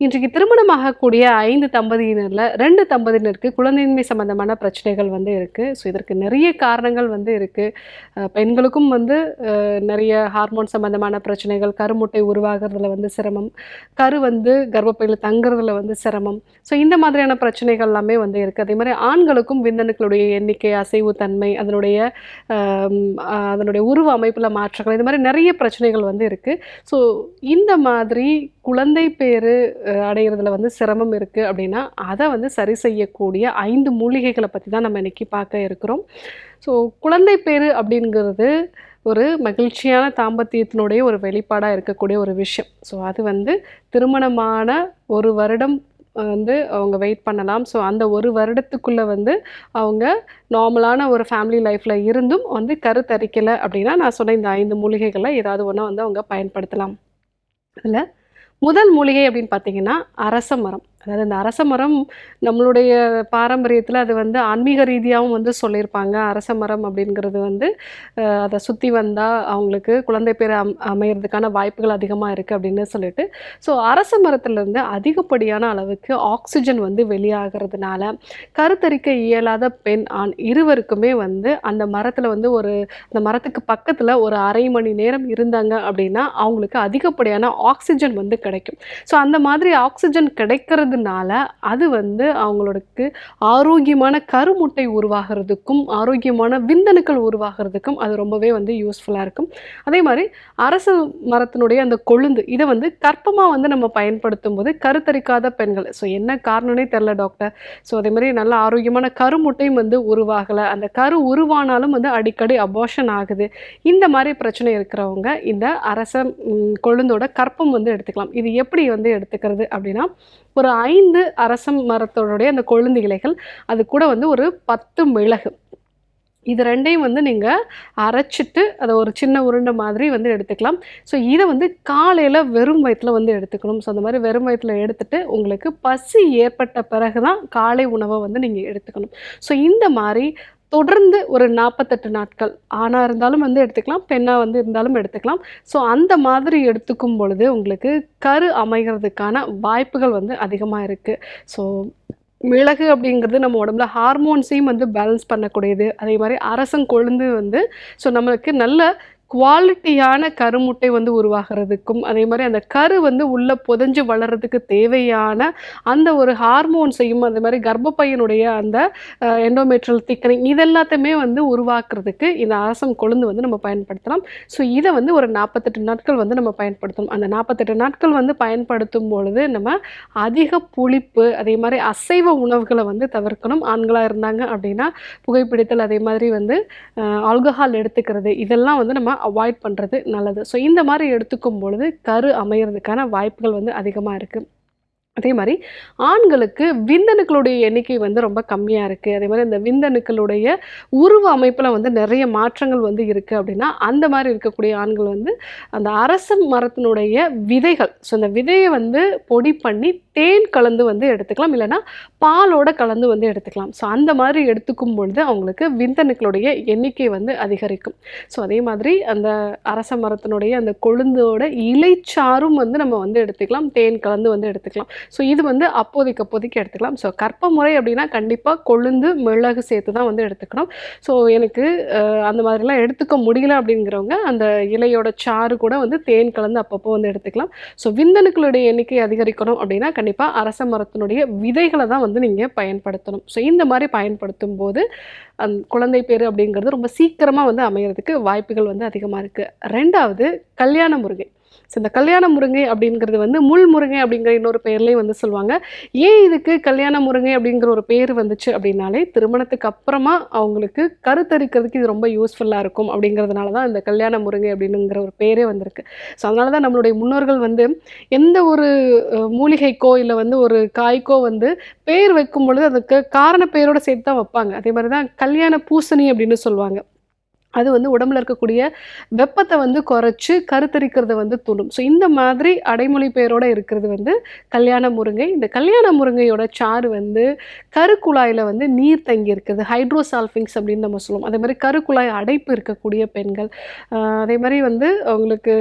இன்றைக்கு திருமணமாகக்கூடிய ஐந்து தம்பதியினரில் ரெண்டு தம்பதியினருக்கு குழந்தையின்மை சம்பந்தமான பிரச்சனைகள் வந்து இருக்குது ஸோ இதற்கு நிறைய காரணங்கள் வந்து இருக்குது பெண்களுக்கும் வந்து நிறைய ஹார்மோன் சம்பந்தமான பிரச்சனைகள் கருமுட்டை உருவாகிறதுல வந்து சிரமம் கரு வந்து கர்ப்பப்பையில் தங்குறதுல வந்து சிரமம். ஸோ இந்த மாதிரியான பிரச்சனைகள் எல்லாமே வந்து இருக்குது அதே மாதிரி ஆண்களுக்கும் விந்தணுக்களுடைய எண்ணிக்கை அசைவுத்தன்மை அதனுடைய அதனுடைய உருவ அமைப்பில் மாற்றங்கள் இது மாதிரி நிறைய பிரச்சனைகள் வந்து இருக்குது ஸோ இந்த மாதிரி குழந்தை பேர் அடைகிறதுல வந்து சிரமம் இருக்குது அப்படின்னா அதை வந்து சரி செய்யக்கூடிய ஐந்து மூலிகைகளை பற்றி தான் நம்ம இன்னைக்கு பார்க்க இருக்கிறோம். ஸோ குழந்தை பேர் அப்படிங்கிறது ஒரு மகிழ்ச்சியான தாம்பத்தியத்தினுடைய ஒரு வெளிப்பாடாக இருக்கக்கூடிய ஒரு விஷயம். ஸோ அது வந்து திருமணமான ஒரு வருடம் வந்து அவங்க வெயிட் பண்ணலாம். ஸோ அந்த ஒரு வருடத்துக்குள்ளே வந்து அவங்க நார்மலான ஒரு ஃபேமிலி லைஃப்பில் இருந்தும் வந்து கருத்தரிக்கலை அப்படின்னா நான் சொன்ன இந்த ஐந்து மூலிகைகளை ஏதாவது ஒன்றா வந்து அவங்க பயன்படுத்தலாம். அதில் முதல் மூலிகை அப்படின்னு பார்த்தீங்கன்னா அரச மரம். அதாவது இந்த அரச மரம் நம்மளுடைய பாரம்பரியத்தில் அது வந்து ஆன்மீக ரீதியாகவும் வந்து சொல்லியிருப்பாங்க. அரச மரம் அப்படிங்கிறது வந்து அதை சுற்றி வந்தால் அவங்களுக்கு குழந்தை பேர் அம் அமையிறதுக்கான வாய்ப்புகள் அதிகமாக இருக்குது அப்படின்னு சொல்லிட்டு. ஸோ அரச மரத்துலேருந்து அதிகப்படியான அளவுக்கு ஆக்சிஜன் வந்து வெளியாகிறதுனால கருத்தரிக்க இயலாத பெண் ஆண் இருவருக்குமே வந்து அந்த மரத்தில் வந்து ஒரு அந்த மரத்துக்கு பக்கத்தில் ஒரு அரை மணி நேரம் இருந்தாங்க அப்படின்னா அவங்களுக்கு அதிகப்படியான ஆக்சிஜன் வந்து கிடைக்கும். ஸோ அந்த மாதிரி ஆக்சிஜன் கிடைக்கிறது கிடைக்கிறதுனால அது வந்து அவங்களுக்கு ஆரோக்கியமான கருமுட்டை உருவாகிறதுக்கும் ஆரோக்கியமான விந்தணுக்கள் உருவாகிறதுக்கும் அது ரொம்பவே வந்து யூஸ்ஃபுல்லாக இருக்கும். அதே மாதிரி அரச மரத்தினுடைய அந்த கொழுந்து இதை வந்து கற்பமாக வந்து நம்ம பயன்படுத்தும் போது கருத்தரிக்காத பெண்கள் ஸோ என்ன காரணம்னே தெரில டாக்டர் ஸோ அதே மாதிரி நல்ல ஆரோக்கியமான கருமுட்டையும் வந்து உருவாகலை அந்த கரு உருவானாலும் வந்து அடிக்கடி அபார்ஷன் ஆகுது. இந்த மாதிரி பிரச்சனை இருக்கிறவங்க இந்த அரச கொழுந்தோட கற்பம் வந்து எடுத்துக்கலாம். இது எப்படி வந்து எடுத்துக்கிறது அப்படின்னா ஒரு ஐந்து அரசம் மரத்தோடைய அந்த கொழுந்து இலைகள் அது கூட வந்து ஒரு பத்து மிளகு. இது ரெண்டையும் வந்து நீங்கள் அரைச்சிட்டு அதை ஒரு சின்ன உருண்டை மாதிரி வந்து எடுத்துக்கலாம். ஸோ இதை வந்து காலையில் வெறும் வயிற்றில் வந்து எடுத்துக்கணும். ஸோ அந்த மாதிரி வெறும் வயிற்றில் எடுத்துட்டு உங்களுக்கு பசி ஏற்பட்ட பிறகு தான் காலை உணவை வந்து நீங்கள் எடுத்துக்கணும். ஸோ இந்த மாதிரி தொடர்ந்து ஒரு நாற்பத்தெட்டு நாட்கள். ஆணாக இருந்தாலும் வந்து எடுத்துக்கலாம் பெண்ணாக வந்து இருந்தாலும் எடுத்துக்கலாம். ஸோ அந்த மாதிரி எடுத்துக்கும் பொழுது உங்களுக்கு கரு அமைகிறதுக்கான வாய்ப்புகள் வந்து அதிகமாக இருக்குது ஸோ மிளகு அப்படிங்கிறது நம்ம உடம்புல ஹார்மோன்ஸையும் வந்து பேலன்ஸ் பண்ணக்கூடியது. அதே மாதிரி அரசம் கொழுந்து வந்து ஸோ நம்மளுக்கு நல்ல குவாலிட்டியான கருமுட்டை வந்து உருவாகிறதுக்கும் அதே மாதிரி அந்த கரு வந்து உள்ளே புதஞ்சு வளர்கிறதுக்கு தேவையான அந்த ஒரு ஹார்மோன்ஸையும் அந்த மாதிரி கர்ப்பப்பையனுடைய அந்த எண்டோமெட்ரல் திக்கனிங் இதெல்லாத்தையுமே வந்து உருவாக்குறதுக்கு இந்த அரசம் கொழுந்து வந்து நம்ம பயன்படுத்தலாம். ஸோ இதை வந்து ஒரு நாற்பத்தெட்டு நாட்கள் வந்து நம்ம பயன்படுத்தணும். அந்த நாற்பத்தெட்டு நாட்கள் வந்து பயன்படுத்தும் பொழுது நம்ம அதிக புளிப்பு அதே மாதிரி அசைவ உணவுகளை வந்து தவிர்க்கணும். ஆண்களாக இருந்தாங்க அப்படின்னா புகைப்பிடித்தல் அதே மாதிரி வந்து ஆல்கஹால் எடுத்துக்கிறது இதெல்லாம் வந்து நம்ம அவாய்ட் பண்ணுறது நல்லது. ஸோ இந்த மாதிரி எடுத்துக்கும் பொழுது கரு அமையிறதுக்கான வாய்ப்புகள் வந்து அதிகமாக இருக்குது அதே மாதிரி ஆண்களுக்கு விந்தணுக்களுடைய எண்ணிக்கை வந்து ரொம்ப கம்மியாக இருக்குது அதே மாதிரி இந்த விந்தணுக்களுடைய உருவ அமைப்பில் வந்து நிறைய மாற்றங்கள் வந்து இருக்குது அப்படின்னா அந்த மாதிரி இருக்கக்கூடிய ஆண்கள் வந்து அந்த அரச மரத்தினுடைய விதைகள் ஸோ அந்த விதையை வந்து பொடி பண்ணி தேன் கலந்து வந்து எடுத்துக்கலாம் இல்லைன்னா பாலோட கலந்து வந்து எடுத்துக்கலாம். ஸோ அந்த மாதிரி எடுத்துக்கும் பொழுது அவங்களுக்கு விந்தணுக்களுடைய எண்ணிக்கை வந்து அதிகரிக்கும். ஸோ அதே மாதிரி அந்த அரச மரத்தினுடைய அந்த கொழுந்தோட இலைச்சாரும் வந்து நம்ம வந்து எடுத்துக்கலாம் தேன் கலந்து வந்து எடுத்துக்கலாம். ஸோ இது வந்து அப்போதைக்கு அப்போதைக்கு எடுத்துக்கலாம். ஸோ கற்ப முறை அப்படின்னா கண்டிப்பாக கொழுந்து மிளகு சேர்த்து தான் வந்து எடுத்துக்கணும். ஸோ எனக்கு அந்த மாதிரிலாம் எடுத்துக்க முடியல அப்படிங்கிறவங்க அந்த இலையோட சாறு கூட வந்து தேன் கலந்து அப்பப்போ வந்து எடுத்துக்கலாம். ஸோ விந்தணுக்களுடைய எண்ணிக்கை அதிகரிக்கணும் அப்படின்னா கண்டிப்பாக அரச மரத்தினுடைய விதைகளை தான் வந்து நீங்கள் பயன்படுத்தணும். ஸோ இந்த மாதிரி பயன்படுத்தும் போது அந் குழந்தை பேர் அப்படிங்கிறது ரொம்ப சீக்கிரமாக வந்து அமையிறதுக்கு வாய்ப்புகள் வந்து அதிகமாக இருக்குது ரெண்டாவது கல்யாண முருகை. ஸோ இந்த கல்யாண முருங்கை அப்படிங்கிறது வந்து முள் முருங்கை அப்படிங்கிற இன்னொரு பேர்லேயும் வந்து சொல்லுவாங்க. ஏன் இதுக்கு கல்யாண முருங்கை அப்படிங்கிற ஒரு பேர் வந்துச்சு அப்படின்னாலே திருமணத்துக்கு அப்புறமா அவங்களுக்கு கருத்தரிக்கிறதுக்கு இது ரொம்ப யூஸ்ஃபுல்லாக இருக்கும் அப்படிங்கிறதுனால தான் இந்த கல்யாண முருங்கை அப்படிங்கிற ஒரு பேரே வந்திருக்கு. ஸோ அதனால தான் நம்மளுடைய முன்னோர்கள் வந்து எந்த ஒரு மூலிகைக்கோ இல்லை வந்து ஒரு காய்க்கோ வந்து பேர் வைக்கும் பொழுது அதுக்கு காரண பெயரோடு சேர்த்து தான் வைப்பாங்க. அதே மாதிரி தான் கல்யாண பூசணி அப்படின்னு சொல்லுவாங்க. அது வந்து உடம்புல இருக்கக்கூடிய வெப்பத்தை வந்து குறைச்சு கருத்தரிக்கிறத வந்து தூண்டும் ஸோ இந்த மாதிரி அடைமொழி பெயரோட இருக்கிறது வந்து கல்யாண முருங்கை. இந்த கல்யாண முருங்கையோட சாறு வந்து கருக்குழாயில் வந்து நீர் தங்கி இருக்குது. ஹைட்ரோசால்ஃபிங்ஸ் அப்படின்னு நம்ம சொல்லுவோம். அதே மாதிரி கருக்குழாய் அடைப்பு இருக்கக்கூடிய பெண்கள். அதே மாதிரி வந்து அவங்களுக்கு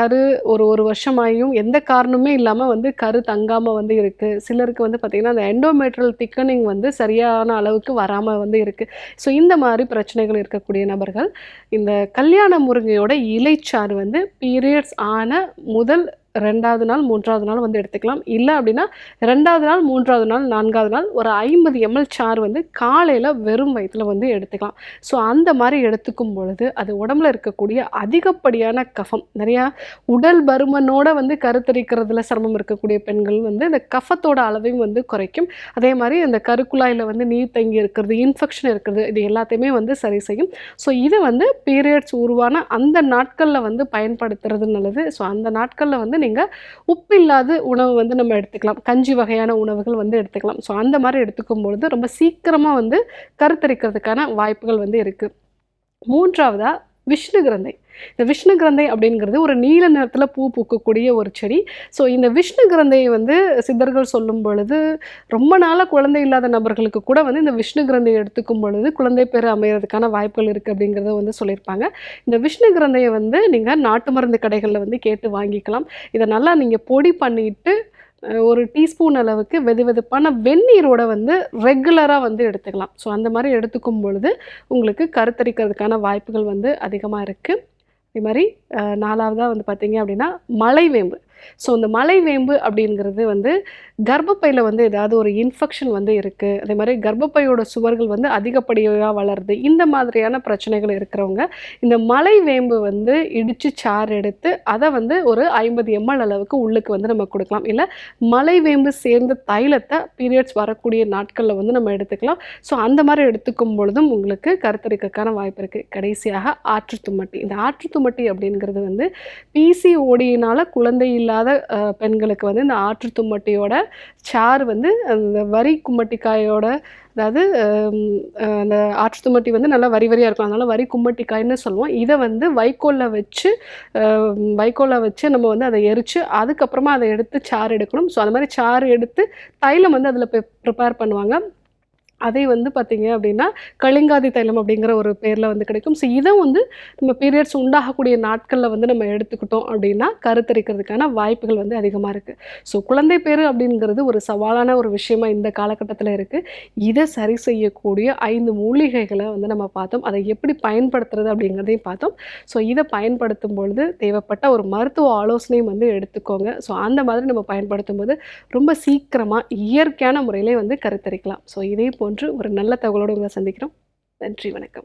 கரு ஒரு ஒரு வருஷமாயும் எந்த காரணமே இல்லாமல் வந்து கரு தங்காமல் வந்து இருக்குது சிலருக்கு வந்து பார்த்திங்கன்னா அந்த எண்டோமெட்ரல் திக்கனிங் வந்து சரியான அளவுக்கு வராமல் வந்து இருக்குது ஸோ இந்த மாதிரி பிரச்சனைகள் இருக்கக்கூடிய நபர் நபர்கள் இந்த கல்யாண முருங்கையோட இலைச்சாறு வந்து பீரியட்ஸ் ஆன முதல் ரெண்டாவது நாள் மூன்றாவது நாள் வந்து எடுத்துக்கலாம். இல்லை அப்படின்னா ரெண்டாவது நாள் மூன்றாவது நாள் நான்காவது நாள் ஒரு ஐம்பது எம்எல் சாறு வந்து காலையில் வெறும் வயிற்றில் வந்து எடுத்துக்கலாம். ஸோ அந்த மாதிரி எடுத்துக்கும் பொழுது அது உடம்புல இருக்கக்கூடிய அதிகப்படியான கஃபம். நிறையா உடல் பருமனோட வந்து கருத்தரிக்கிறதுல சிரமம் இருக்கக்கூடிய பெண்கள் வந்து இந்த கஃபத்தோட அளவையும் வந்து குறைக்கும். அதே மாதிரி அந்த கருக்குழாயில் வந்து நீர் தங்கி இருக்கிறது இன்ஃபெக்ஷன் இருக்கிறது இது எல்லாத்தையுமே வந்து சரி செய்யும். ஸோ இது வந்து பீரியட்ஸ் உருவான அந்த நாட்களில் வந்து பயன்படுத்துறது நல்லது. ஸோ அந்த நாட்களில் வந்து நீங்கள் உப்பில்லாத உணவு வந்து நம்ம எடுத்துக்கலாம். கஞ்சி வகையான உணவுகள் வந்து எடுத்துக்கலாம். ஸோ அந்த மாதிரி எடுத்துக்கும் பொழுது ரொம்ப சீக்கிரமாக வந்து கருத்தரிக்கிறதுக்கான வாய்ப்புகள் வந்து இருக்குது மூன்றாவதாக விஷ்ணு கிரந்தை. இந்த விஷ்ணு கிரந்தை அப்படிங்கிறது ஒரு நீல நிறத்தில் பூ பூக்கக்கூடிய ஒரு செடி. ஸோ இந்த விஷ்ணு கிரந்தையை வந்து சித்தர்கள் சொல்லும் பொழுது ரொம்ப நாளாக குழந்தை இல்லாத நபர்களுக்கு கூட வந்து இந்த விஷ்ணு கிரந்தையை எடுத்துக்கும் பொழுது குழந்தை பேர் அமைகிறதுக்கான வாய்ப்புகள் இருக்குது அப்படிங்கிறத வந்து சொல்லியிருப்பாங்க. இந்த விஷ்ணு கிரந்தையை வந்து நீங்கள் நாட்டு மருந்து கடைகளில் வந்து கேட்டு வாங்கிக்கலாம். இதை நல்லா நீங்கள் பொடி பண்ணிட்டு ஒரு டீஸ்பூன் அளவுக்கு வெது வெதுப்பான வெந்நீரோட வந்து ரெகுலராக வந்து எடுத்துக்கலாம். ஸோ அந்த மாதிரி எடுத்துக்கும் பொழுது உங்களுக்கு கருத்தரிக்கிறதுக்கான வாய்ப்புகள் வந்து அதிகமாக இருக்குது இது மாதிரி நாலாவதாக வந்து பார்த்தீங்க அப்படின்னா மலைவேம்பு. ஸோ இந்த மலைவேம்பு அப்படிங்கிறது வந்து கர்ப்பப்பையில் வந்து ஏதாவது ஒரு இன்ஃபெக்ஷன் வந்து இருக்குது அதே மாதிரி கர்ப்பப்பையோட சுவர்கள் வந்து அதிகப்படியாக வளருது. இந்த மாதிரியான பிரச்சனைகள் இருக்கிறவங்க இந்த மலைவேம்பு வந்து இடித்து சாறு எடுத்து அதை வந்து ஒரு ஐம்பது எம்எல் அளவுக்கு உள்ளுக்கு வந்து நம்ம கொடுக்கலாம். இல்லை மலைவேம்பு சேர்ந்த தைலத்தை பீரியட்ஸ் வரக்கூடிய நாட்களில் வந்து நம்ம எடுத்துக்கலாம். ஸோ அந்த மாதிரி எடுத்துக்கும் பொழுதும் உங்களுக்கு கருத்தரிக்கிறதுக்கான வாய்ப்பு இருக்குது கடைசியாக ஆற்று இந்த ஆற்று அப்படிங்கிறது வந்து பிசிஓடியினால் குழந்தை இல்லாத இல்லாத பெண்களுக்கு வந்து இந்த ஆற்று தும்மட்டியோட சாறு வந்து அந்த வரி கும்மட்டிக்காயோட அதாவது அந்த ஆற்று தும்மட்டி வந்து நல்லா வரி வரியாக இருக்கும். அதனால் வரி கும்மட்டிக்காய்ன்னு சொல்லுவோம். இதை வந்து வைக்கோலில் வச்சு வைக்கோலில் வச்சு நம்ம வந்து அதை எரித்து அதுக்கப்புறமா அதை எடுத்து சாறு எடுக்கணும். ஸோ அந்த மாதிரி சாறு எடுத்து தைலம் வந்து அதில் ப்ரிப்பேர் பண்ணுவாங்க. அதை வந்து பார்த்தீங்க அப்படின்னா கலிங்காதி தைலம் அப்படிங்கிற ஒரு பேரில் வந்து கிடைக்கும். ஸோ இதை வந்து நம்ம பீரியட்ஸ் உண்டாகக்கூடிய நாட்களில் வந்து நம்ம எடுத்துக்கிட்டோம் அப்படின்னா கருத்தரிக்கிறதுக்கான வாய்ப்புகள் வந்து அதிகமாக இருக்குது ஸோ குழந்தை பேர் அப்படிங்கிறது ஒரு சவாலான ஒரு விஷயமா இந்த காலகட்டத்தில் இருக்குது இதை சரி செய்யக்கூடிய ஐந்து மூலிகைகளை வந்து நம்ம பார்த்தோம். அதை எப்படி பயன்படுத்துறது அப்படிங்கிறதையும் பார்த்தோம். ஸோ இதை பயன்படுத்தும் பொழுது தேவைப்பட்ட ஒரு மருத்துவ ஆலோசனையும் வந்து எடுத்துக்கோங்க. ஸோ அந்த மாதிரி நம்ம பயன்படுத்தும் போது ரொம்ப சீக்கிரமாக இயற்கையான முறையிலே வந்து கருத்தரிக்கலாம். ஸோ இதே போன்று ஒரு நல்ல தகவலோடு உங்களை சந்திக்கிறோம். நன்றி வணக்கம்.